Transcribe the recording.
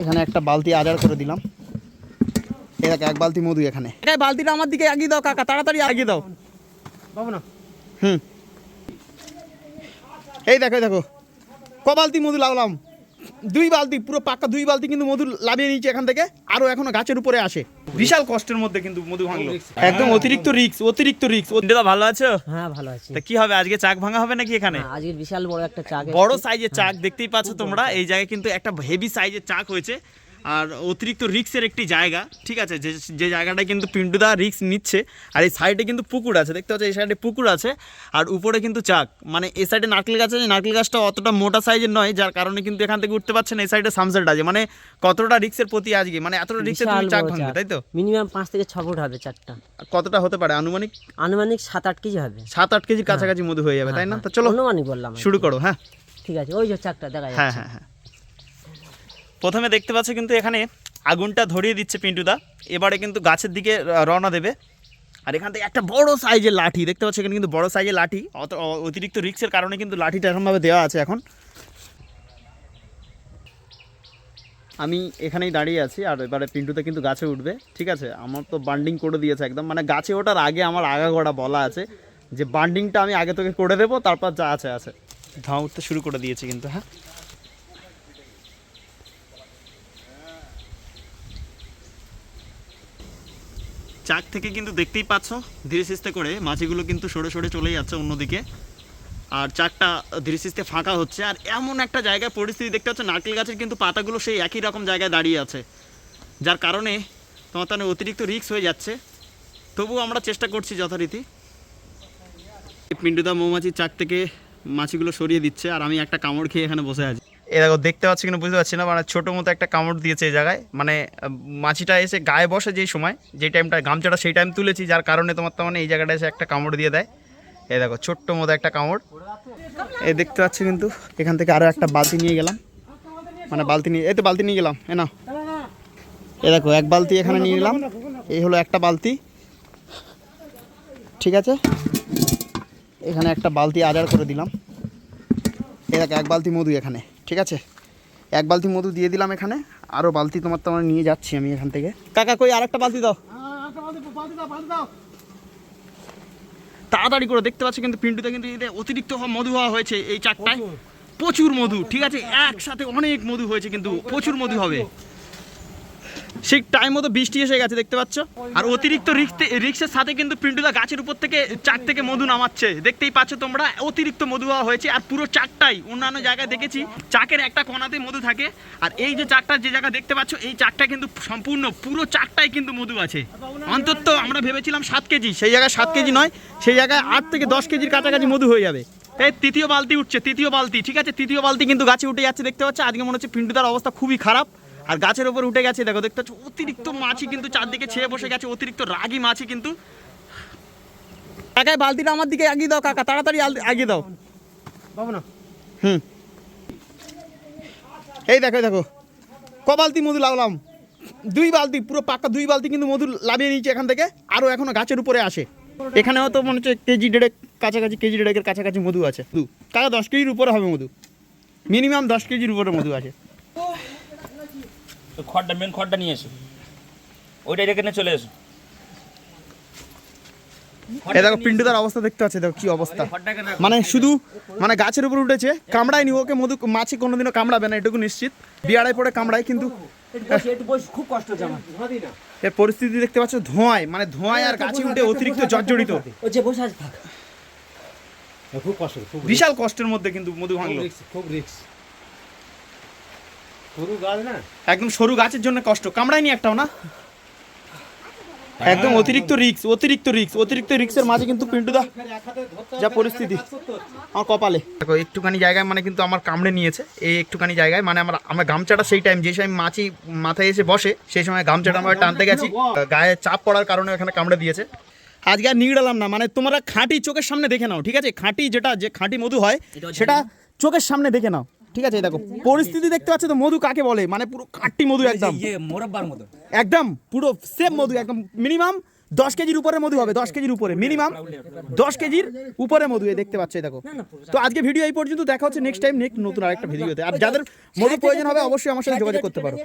এখানে একটা বালতি আজার করে দিলাম। এটাকে এক বালতি মধু এখানে। বালতিটা আমার দিকে আগিয়ে দাও কাকা তাড়াতাড়ি আগিয়ে দাও। বাবু না হুম। এই দেখো দেখো। ক বালতি মধু লাগলাম? দুই বালতি পুরো পাক্কা দুই বালতি কিন্তু মধু লাভিয়ে নিয়েছে এখান থেকে। আরও এখনও গাছের উপরে আসে। বিশাল কষ্টের মধ্যে কিন্তু মধু ভাঙলো। একদম অতিরিক্ত রিক্স অতিরিক্ত রিক্স দাদা ভালো আছো? হ্যাঁ ভালো আছি। তা কি হবে আজকে চাক ভাঙা হবে নাকি এখানে? হ্যাঁ, আজকে বিশাল বড় একটা চাক বড় সাইজের চাক দেখতেই পাচ্ছ তোমরা এই জায়গায় কিন্তু একটা হেভি সাইজের চাক হয়েছে। আর অতিরিক্ত রিক্সের একটি জায়গা ঠিক আছে? যে যে জায়গাটা কিন্তু পিন্টুদা রিক্স নিচ্ছে আর এই সাইডে কিন্তু পুকুর আছে দেখতে পাচ্ছ? এই সাইডে পুকুর আছে আর উপরে কিন্তু চাক। মানে এই সাইডে নারকেল গাছ আছে নারকেল গাছটা অতটা মোটা সাইজের নয় যার কারণে কিন্তু এখান থেকে উঠতে পারছে না এই সাইডে সামসেট আছে। মানে কতটা রিক্সের প্রতি আজকে? মানে এতটা রিক্সের তুমি চাক ভাঙবে তাই তো? মিনিমাম পাঁচ থেকে ছ ফুট হবে চারটা কতটা হতে পারে? আনুমানিক? আনুমানিক সাত আট কেজি হবে। সাত আট কেজি কাছাকাছি মধু হয়ে যাবে তাই না? হ্যাঁ, তো চলো অনুমানিক বললাম শুরু করো হ্যাঁ। ঠিক আছে ওই যে চাকটা দেখা হ্যাঁ হ্যাঁ হ্যাঁ। প্রথমে দেখতে পাচ্ছ কিন্তু এখানে আগুনটা ধরিয়ে দিচ্ছে পিন্টুদা। এবারে কিন্তু গাছের দিকে রওনা দেবে। আর এখান থেকে একটা বড় সাইজের লাঠি, দেখতে পাচ্ছ এখানে কিন্তু বড় সাইজের লাঠি। অত অতিরিক্ত রিক্সের কারণে কিন্তু লাঠিটা এরকমভাবে দেওয়া আছে এখন। আমি এখানেই দাঁড়িয়ে আছি, আর এবারে পিন্টুতে কিন্তু গাছে উঠবে, ঠিক আছে? আমার তো বান্ডিং করে দিয়েছে একদম। মানে গাছে ওঠার আগে আমার আগাগোড়া বলা আছে যে বান্ডিংটা আমি আগে তোকে করে দেবো, তারপর যা আছে আছে। ধোঁয়া উঠতে শুরু করে দিয়েছে কিন্তু হ্যাঁ? চাক থেকে কিন্তু দেখতেই পাচ্ছ, ধীরে সিস্তে করে মাছিগুলো কিন্তু সরে সরে চলে যাচ্ছে অন্যদিকে। আর চাকটা ধীরে সিস্তে ফাঁকা হচ্ছে, আর এমন একটা জায়গায় পরিস্থিতি দেখতে পাচ্ছ, নারকেল গাছের কিন্তু পাতাগুলো সেই একই রকম জায়গায় দাঁড়িয়ে আছে। যার কারণে তোমার তাহলে অতিরিক্ত রিক্স হয়ে যাচ্ছে। তবুও আমরা চেষ্টা করছি যথারীতি। পিন্ডুদা মৌমাছির চাক থেকে মাছিগুলো সরিয়ে দিচ্ছে, আর আমি একটা কামড় খেয়ে এখানে বসে আছি। এ দেখো দেখতে পাচ্ছি কিনা বুঝতে পারছি না মানে ছোটো মতো একটা কামড় দিয়েছে এই জায়গায়। মানে মাছিটা এসে গায়ে বসে যেই সময় যেই টাইমটা গামছাটা সেই টাইম তুলেছি, যার কারণে তোমার তো মানে এই জায়গাটা এসে একটা কামড় দিয়ে দেয়। এই দেখো, ছোট্ট মতো একটা কামড়। এই দেখতে পাচ্ছি কিন্তু, এখান থেকে আরও একটা বালতি নিয়ে গেলাম। মানে বালতি নিয়ে, এই তো বালতি নিয়ে গেলাম এ না এ দেখো, এক বালতি এখানে নিয়ে গেলাম এই হলো একটা বালতি। ঠিক আছে? এখানে একটা বালতি আদার করে দিলাম। এ দেখো, এক বালতি মধু এখানে। ঠিক আছে? এক বালতি মধু দিয়ে দিলাম এখানে। আরও বালতি তোমার তোমার নিয়ে যাচ্ছি আমি এখান থেকে। কাকা কই? আর একটা বালতি দাও। তাড়াতাড়ি করে দেখতে পাচ্ছি কিন্তু পিন্টুতে কিন্তু অতিরিক্ত মধু হওয়া হয়েছে এই চারটায়। প্রচুর মধু ঠিক আছে? একসাথে অনেক মধু হয়েছে কিন্তু প্রচুর মধু হবে। সেই টাইম মতো বৃষ্টি এসে গেছে, দেখতে পাচ্ছ? আর অতিরিক্ত রিক্সের সাথে কিন্তু পিন্টুদা গাছের উপর থেকে চাক থেকে মধু নামাচ্ছে। দেখতেই পাচ্ছ তোমরা, অতিরিক্ত মধু হওয়া হয়েছে, আর পুরো চাকটাই অন্যান্য জায়গায় দেখেছি, চাকের একটা কোনাতে মধু থাকে। আর এই যে চাকটা যে জায়গা দেখতে পাচ্ছ, এই চাকটা কিন্তু সম্পূর্ণ, পুরো চাকটাই কিন্তু মধু আছে। অন্তত আমরা ভেবেছিলাম সাত কেজি, সেই জায়গায় সাত কেজি নয়, সেই জায়গায় আট থেকে দশ কেজির কাছাকাছি মধু হয়ে যাবে। এই তৃতীয় বালতি উঠছে, তৃতীয় বালতি, ঠিক আছে? তৃতীয় বালতি কিন্তু গাছে উঠে যাচ্ছে, দেখতে পাচ্ছ? আজকে মনে হচ্ছে পিন্টুদার অবস্থা খুবই খারাপ। আর গাছের ওপর উঠে গেছে দেখো দেখতে পাচ্ছ অতিরিক্ত মাছি কিন্তু চারদিকে ছেয়ে বসে গেছে অতিরিক্ত রাগি মাছি কিন্তু। কাকায় বালতিটা আমার দিকে এগিয়ে দাও কাকা তাড়াতাড়ি এগিয়ে দাও। পাবো না। হুম। এই দেখো দেখো ক বালতি মধু লাগলাম? দুই বালতি পুরো পাক্কা দুই বালতি কিন্তু মধু লাভিয়ে নিয়েছে এখান থেকে আরও এখনও গাছের উপরে আসে। এখানেও তো মনে হচ্ছে কেজি দেড়েক কাছাকাছি কেজি দেড়েকের কাছাকাছি মধু আছে। কাকা দশ কেজির উপরে হবে মধু। মিনিমাম দশ কেজির উপরে মধু আছে। তো খড়টা মেন খড়টা নিয়ে এসো। ওইটা রেখে নিয়ে চলে এসো। এই দেখো পিন্টুদার অবস্থা দেখতে পাচ্ছে দেখো কি অবস্থা। মানে শুধু মানে গাছের উপর উঠেছে কামড়ায়নি ওকে মধু মাছি কোনোদিনও কামড়াবে না এটুকু নিশ্চিত। বিয়াড়ায় পড়ে কামড়ায় কিন্তু খুব কষ্ট হচ্ছে আমার। এর পরিস্থিতি দেখতে পাচ্ছ ধোঁয়ায় মানে ধোঁয়ায় আর গাছে উঠে অতিরিক্ত জর্জরিত। বসে আছে খুব কষ্ট বিশাল কষ্টের মধ্যে কিন্তু মধু ভাঙলো। খুব রিক্স সরু গাছ না? একদম সরু গাছের জন্য কষ্ট। কামড়ায়নি একটাও না? একদম অতিরিক্ত রিক্স অতিরিক্ত রিক্স অতিরিক্ত রিক্সের মাঝে কিন্তু পিন্টুদা যা পরিস্থিতি আমার কপালে। দেখো একটুখানি জায়গায় মানে কিন্তু আমার কামড়ে নিয়েছে। এই একটুখানি জায়গায় মানে আমার আমার গামছাটা সেই টাইম যে সময় মাছি মাথায় এসে বসে সেই সময় গামছাটা আমার টানতে গেছি। গায়ে চাপ পড়ার কারণে এখানে কামড়ে দিয়েছে। আজকে আর নিগড়ালাম না। মানে তোমরা খাঁটি চোখের সামনে দেখে নাও ঠিক আছে? খাঁটি যেটা যে খাঁটি মধু হয় সেটা চোখের সামনে দেখে নাও। ঠিক আছে দেখো পরিস্থিতি দেখতে পাচ্ছ তো মধু কাকে বলে? মানে পুরো কাটটি মধু একদম। ইয়ে মোরব্বার মতো একদম পুরো সেম মধু একদম মিনিমাম দশ কেজির উপরে মধু হবে দশ কেজির উপরে মিনিমাম দশ কেজির উপরে মধু দেখতে পাচ্ছ দেখো। তো আজকে ভিডিও এই পর্যন্ত দেখা হচ্ছে নেক্সট টাইম নেক্সট নতুন আরেকটা ভিডিওতে আর যাদের মধু প্রয়োজন হবে অবশ্যই আমার সাথে যোগাযোগ করতে পারো।